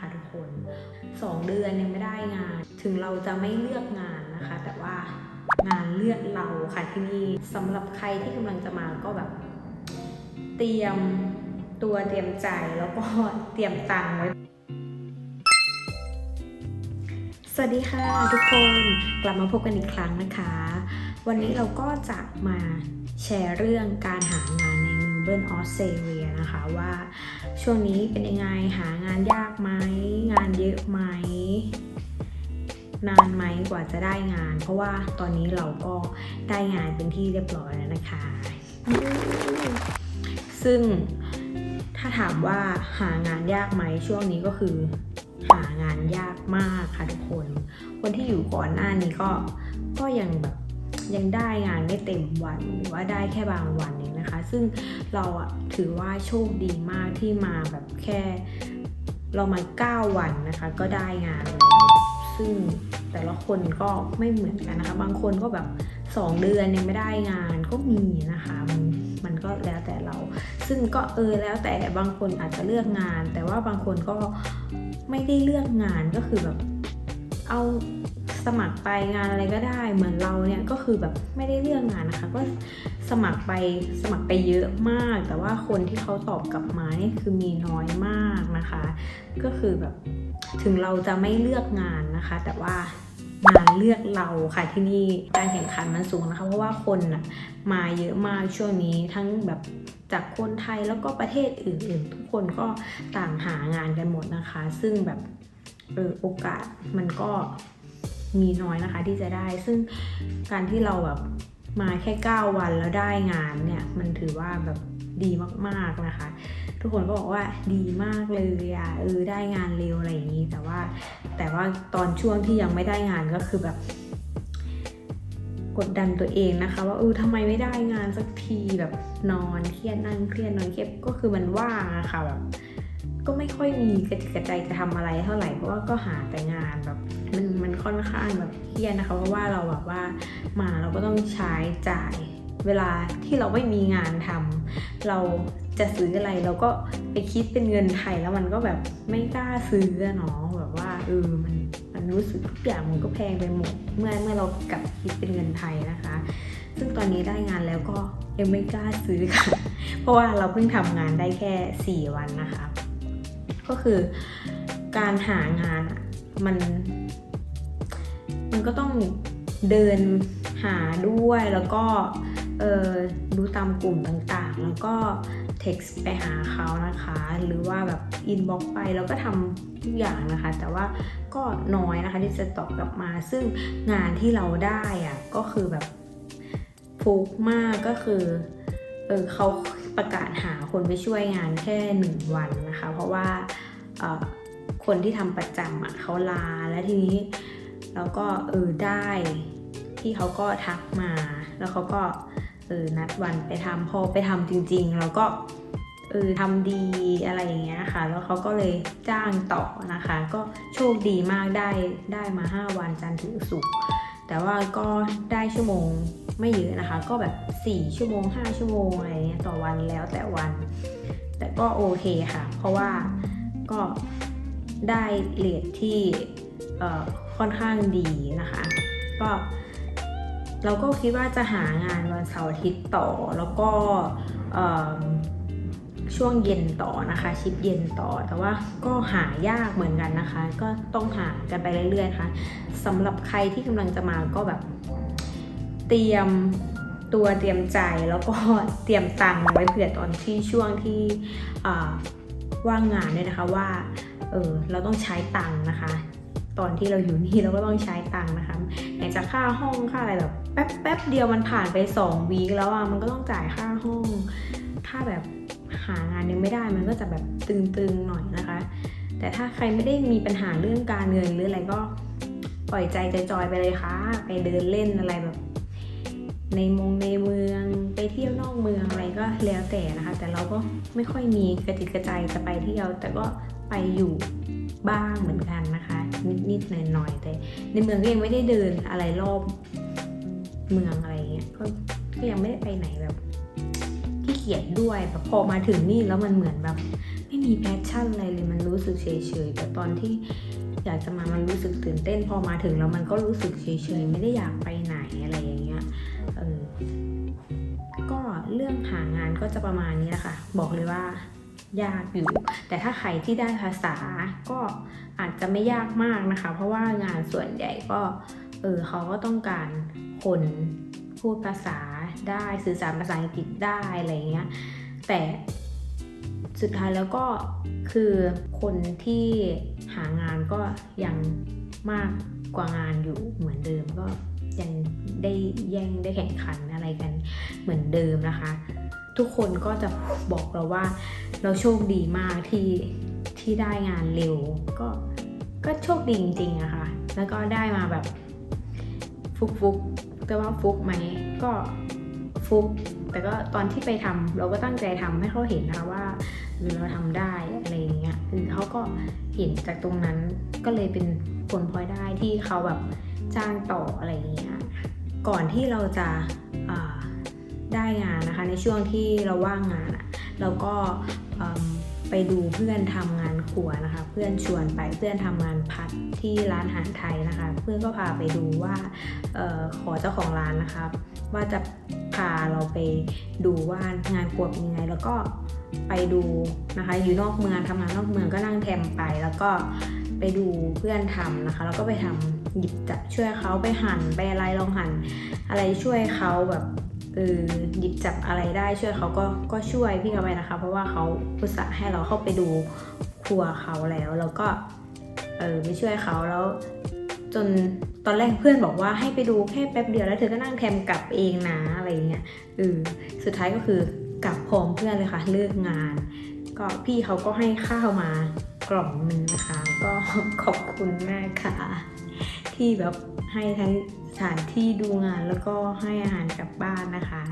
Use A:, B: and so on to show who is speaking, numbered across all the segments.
A: ค่ะทุกคน 2 เดือนยังไม่ได้งาน ถึงเราจะไม่เลือกงานนะคะ แต่ว่างานเลือกเราค่ะที่นี่สำหรับใครที่กำลังจะมาก็แบบ เตรียมตัวเตรียมใจแล้วก็เตรียมตังไว้ สวัสดีค่ะทุกคนกลับมาพบกันอีกครั้งนะคะ วันนี้เราก็จะมาแชร์เรื่องการหางานใน เบิร์นออสเตรเลียนะคะว่าช่วงนี้เป็นยังไงหางานยากไหมงานเยอะไหมนานไหมกว่าจะได้งาน เพราะว่าตอนนี้เราก็ได้งานเป็นที่เรียบร้อยแล้วนะคะ ซึ่งถ้าถามว่าหางานยากไหมช่วงนี้ก็คือ หางานยากมากค่ะทุกคน คนที่อยู่ก่อนหน้านี้ก็ก็ยังแบบยังได้งานไม่เต็มวันหรือว่าได้แค่บางวัน ซึ่งเราอะถือว่าโชคดีมากที่มาแบบแค่ เรามา 9 วันนะคะ ก็ได้งานแล้วซึ่งแต่ละคนก็ไม่เหมือนกันนะคะ บางคนก็แบบ 2 เดือนยังไม่ได้งานก็มีนะคะมันมันก็แล้วแต่เรา ซึ่งก็เออแล้วแต่บางคนอาจจะเลือกงาน แต่ว่าบางคนก็ไม่ได้เลือกงานก็คือแบบเอา สมัครไปงานอะไรก็ได้ เหมือนเราเนี่ยก็คือแบบไม่ได้เลือกงานนะคะ ก็สมัครไปสมัครไปเยอะมาก แต่ว่าคนที่เขาตอบกลับมาเนี่ยคือมีน้อยมากนะคะ ก็คือแบบถึงเราจะไม่เลือกงานนะคะ แต่ว่างานเลือกเราค่ะที่นี่การแข่งขันมันสูงนะคะ เพราะว่าคนน่ะมาเยอะมากช่วงนี้ทั้งแบบจากคนไทยแล้วก็ประเทศอื่นๆ ทุกคนก็ต่างหางานกันหมดนะคะ ซึ่งแบบเออโอกาสมันก็ มีน้อยนะคะที่จะได้ ซึ่งการที่เราแบบมาแค่ 9 วันแล้วได้งานเนี่ย มันถือว่าแบบดีมากๆนะคะ ทุกคนก็บอกว่าดีมากเลยอะเออได้งานเร็วอะไรอย่างนี้ แต่ว่าแต่ว่าตอนช่วงที่ยังไม่ได้งานก็คือแบบ กดดันตัวเองนะคะ ว่าเออทำไมไม่ได้งานสักทีแบบนอนเครียดนั่งเครียดนอนเครียดก็คือมันว่างอะค่ะแบบ ก็ไม่ค่อยมีกระจิกกระใจจะทำอะไรเท่าไหร่เพราะว่าก็หาแต่งานแบบมันมันค่อนข้างแบบเครียดนะคะเพราะว่าเราแบบว่ามาเราก็ต้องใช้จ่ายเวลาที่เราไม่มีงานทำเราจะซื้ออะไรเราก็ไปคิดเป็นเงินไทยแล้วมันก็แบบไม่กล้าซื้อเนาะแบบว่าเออมันมันรู้สึกทุกอย่างมันก็แพงไปหมดเมื่อเมื่อเรากลับคิดเป็นเงินไทยนะคะ ซึ่งตอนนี้ได้งานแล้วก็ยังไม่กล้าซื้อค่ะ เพราะว่าเราเพิ่งทำงานได้แค่ 4 วันนะคะ ก็คือการหางานอะมัน มันก็ต้องเดินหาด้วยแล้วก็ดูตามกลุ่มต่างๆ แล้วก็ text ไปหาเขานะคะ หรือว่าแบบ inbox ไปแล้วก็ทำทุกอย่างนะคะ แต่ว่าก็น้อยนะคะที่จะตอบกลับมา ซึ่งงานที่เราได้อะก็คือแบบฟุกมากก็คือเออเขา ประกาศหาคนไปช่วยงานแค่หนึ่งวันนะคะ เพราะว่าคนที่ทำประจำอะเขาลาแล้วทีนี้เราก็เออได้ที่เขาก็ทักมา แล้วเขาก็เออนัดวันไปทำพอไปทำจริงๆเราก็เออทำดีอะไรอย่างเงี้ยค่ะ แล้วเขาก็เลยจ้างต่อนะคะ ก็โชคดีมากได้ได้มา 5 วันจันทร์ถึงศุกร์แต่ว่าก็ได้ชั่วโมง ไม่เยอะนะคะ ก็แบบ 4 ชั่วโมง 5 ชั่วโมงอะไรเงี้ยต่อวันแล้วแต่วัน แต่ก็โอเคค่ะ เพราะว่าก็ได้เลทที่เอ่ค่อนข้างดีนะคะ ก็เราก็คิดว่าจะหางานวันเสาร์อาทิตย์ต่อแล้วก็ช่วงเย็นต่อนะคะ ชิปเย็นต่อแต่ว่าก็หายากเหมือนกันนะคะ ก็ต้องหากันไปเรื่อยๆค่ะสำหรับใครที่กำลังจะมาก็แบบ เตรียมตัวเตรียมใจแล้วก็เตรียมตังค์ไว้เผื่อตอนที่ช่วงที่ว่างงานด้วยนะคะว่าเออเราต้องใช้ตังค์นะคะ ตอนที่เราอยู่นี่เราก็ต้องใช้ตังค์นะคะไหนจะค่าห้องค่าอะไรแบบแป๊บแป๊บเดียวมันผ่านไป2วีคแล้วอะมันก็ต้องจ่ายค่าห้อง ถ้าแบบหางานยังไม่ได้มันก็จะแบบตึงๆหน่อยนะคะ แต่ถ้าใครไม่ได้มีปัญหาเรื่องการเงินหรืออะไรก็ปล่อยใจจอยๆไปเลยค่ะ ไปเดินเล่นอะไรแบบ ในมงในเมืองไปเที่ยวนอกเมืองอะไรก็แล้วแต่นะคะ แต่เราก็ไม่ค่อยมีกระจิตกระใจจะไปเที่ยว แต่ก็ไปอยู่บ้างเหมือนกันนะคะ นิดๆหน่อยๆแต่ในเมืองก็ยังไม่ได้เดินอะไรรอบเมืองอะไรเงี้ยก็ก็ยังไม่ได้ไปไหนแบบขี้เกียจด้วยแบบพอมาถึงนี่แล้วมันเหมือนแบบ ไม่มีแพชชั่นอะไรเลยมันรู้สึกเฉยๆแต่ตอนที่อยากจะมามันรู้สึกตื่นเต้นพอมาถึงแล้วมันก็รู้สึกเฉยๆไม่ได้อยากไปไหน ก็จะประมาณนี้แหละค่ะบอกเลยว่ายากอยู่แต่ถ้าใครที่ได้ภาษาก็อาจจะไม่ยากมากนะคะ เพราะว่างานส่วนใหญ่ก็เออเขาก็ต้องการคนพูดภาษาได้สื่อสารภาษาอังกฤษได้อะไรเงี้ยแต่สุดท้ายแล้วก็คือคนที่หางานก็ยังมากกว่างานอยู่เหมือนเดิมก็ยังได้แย่งได้แข่งขันอะไรกันเหมือนเดิมนะคะ ทุกคนก็จะบอกเราว่า เราโชคดีมากที่ที่ได้งานเร็ว ก็ก็โชคดีจริงๆอะคะ่ะ แล้วก็ได้มาแบบฟุกฟุกๆแต่ว่าฟุกไหมก็ฟุก แต่ก็ตอนที่ไปทำเราก็ตั้งใจทำให้เขาเห็นนะคะว่าเราทำได้อะไรอย่างเงี้ยคือเขาก็เห็นจากตรงนั้นก็เลยเป็นผลพลอยได้ที่เขาแบบจ้างต่ออะไรอย่างเงี้ยก่อนที่เราจะอ่า ได้งานนะคะ ในช่วงที่เราว่างงานอะเราก็ไปดูเพื่อนทำงานครัวนะคะ เพื่อนชวนไปเพื่อนทำงานพัดที่ร้านอาหารไทยนะคะ เพื่อนก็พาไปดูว่าออขอเจ้าของร้านนะคะ ว่าจะพาเราไปดูว่างานครัวเป็นยังไง แล้วก็ไปดูนะคะ อยู่นอกเมืองทำงานนอกเมืองก็นั่งแทมไป แล้วก็ไปดูเพื่อนทำนะคะ แล้วก็ไปทำหยิบจับช่วยเขาไปหั่นไปอะไรลองหั่นอะไรช่วยเขาแบบ เออหยิบจับอะไรได้ช่วยเขาก็ก็ช่วยพี่เขาไปนะคะ เพราะว่าเขาอุตส่าห์ให้เราเข้าไปดูครัวเขาแล้วแล้วก็เออไปช่วยเขาแล้ว จนตอนแรกเพื่อนบอกว่าให้ไปดูแค่แป๊บเดียวแล้วเธอก็นั่งแทมกลับเองนะอะไรเงี้ยเออสุดท้ายก็คือกลับพร้อมเพื่อนเลยค่ะเลิกงาน ก็พี่เขาก็ให้ข้าวมากล่องหนึ่งนะคะ ก็ขอบคุณมากค่ะ ที่แบบให้ทั้ง ถานที่ดูงานแล้วก็ให้อาหารกลับบ้านนะคะ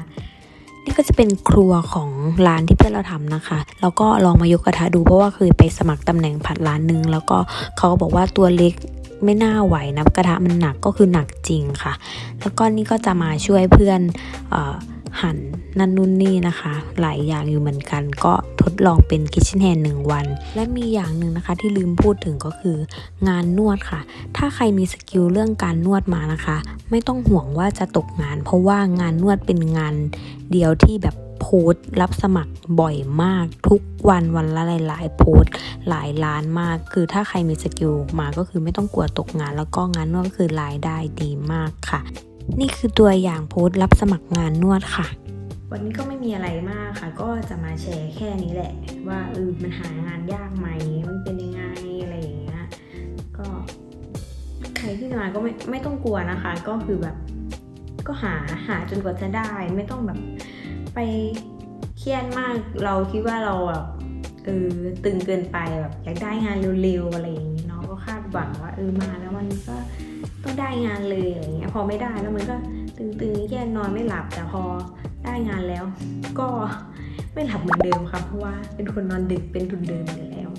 B: นี่ก็จะเป็นครัวของร้านที่เพื่อนเราทำนะคะ แล้วก็ลองมายกกระทะดูเพราะว่าเคยไปสมัครตำแหน่งผัดร้านนึง แล้วก็เขาก็บอกว่าตัวเล็กไม่น่าไหวนะกระทะมันหนักก็คือหนักจริงค่ะ แล้วก็นี่ก็จะมาช่วยเพื่อนเออ หั่นนั่นนู่นนี่นะคะ หลายอย่างอยู่เหมือนกัน ก็ทดลองเป็นคิ t เช่นแ n นหนึ่งวัน และมีอย่างหนึ่งนะคะที่ลืมพูดถึงก็คืองานนวดค่ะ ถ้าใครมีสกิลเรื่องการนวดมานะคะ ไม่ต้องห่วงว่าจะตกงาน เพราะว่างานนวดเป็นงานเดียวที่แบบโพสต์รับสมัครบ่อยมากทุกวันวันละหลายๆโพสต์หลายล้านมาก คือถ้าใครมีสกิลมาก็คือไม่ต้องกลัวตกงาน แล้วก็งานนวดก็คือรายได้ดีมากค่ะ นี่คือตัวอย่างโพสต์รับสมัครงานนวดค่ะ
A: วันนี้ก็ไม่มีอะไรมากค่ะ ก็จะมาแชร์แค่นี้แหละ ว่าเออมันหางานยากไหมมันเป็นยังไงอะไรอย่างเงี้ยก็ ใครที่มาก็ไม่ไม่ต้องกลัวนะคะ ก็คือแบบ ก็หาหาจนกว่าจะได้ ไม่ต้องแบบไปเครียดมากเราคิดว่าเราแบบเออตึงเกินไปแบบอยากได้งานเร็วๆอะไรอย่างนี้เนาะก็คาดหวังว่าเออมาแล้วมันก็ ต้องได้งานเลยอะไรอย่างเงี้ยพอไม่ได้แล้วมันก็ตึงๆแย่นอนไม่หลับแต่พอได้งานแล้ว ก็ไม่หลับเหมือนเดิมค่ะเพราะว่าเป็นคนนอนดึกเป็นทุนเดิมอยู่แล้ว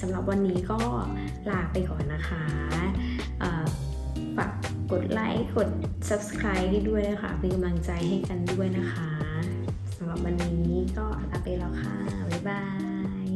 A: สำหรับวันนี้ก็ลาไปก่อนนะคะฝากกดไลค์กด subscribe ด้วยนะคะเป็นกำลังใจให้กันด้วยนะคะสำหรับวันนี้ก็ลาไปแล้วค่ะ บ๊ายบาย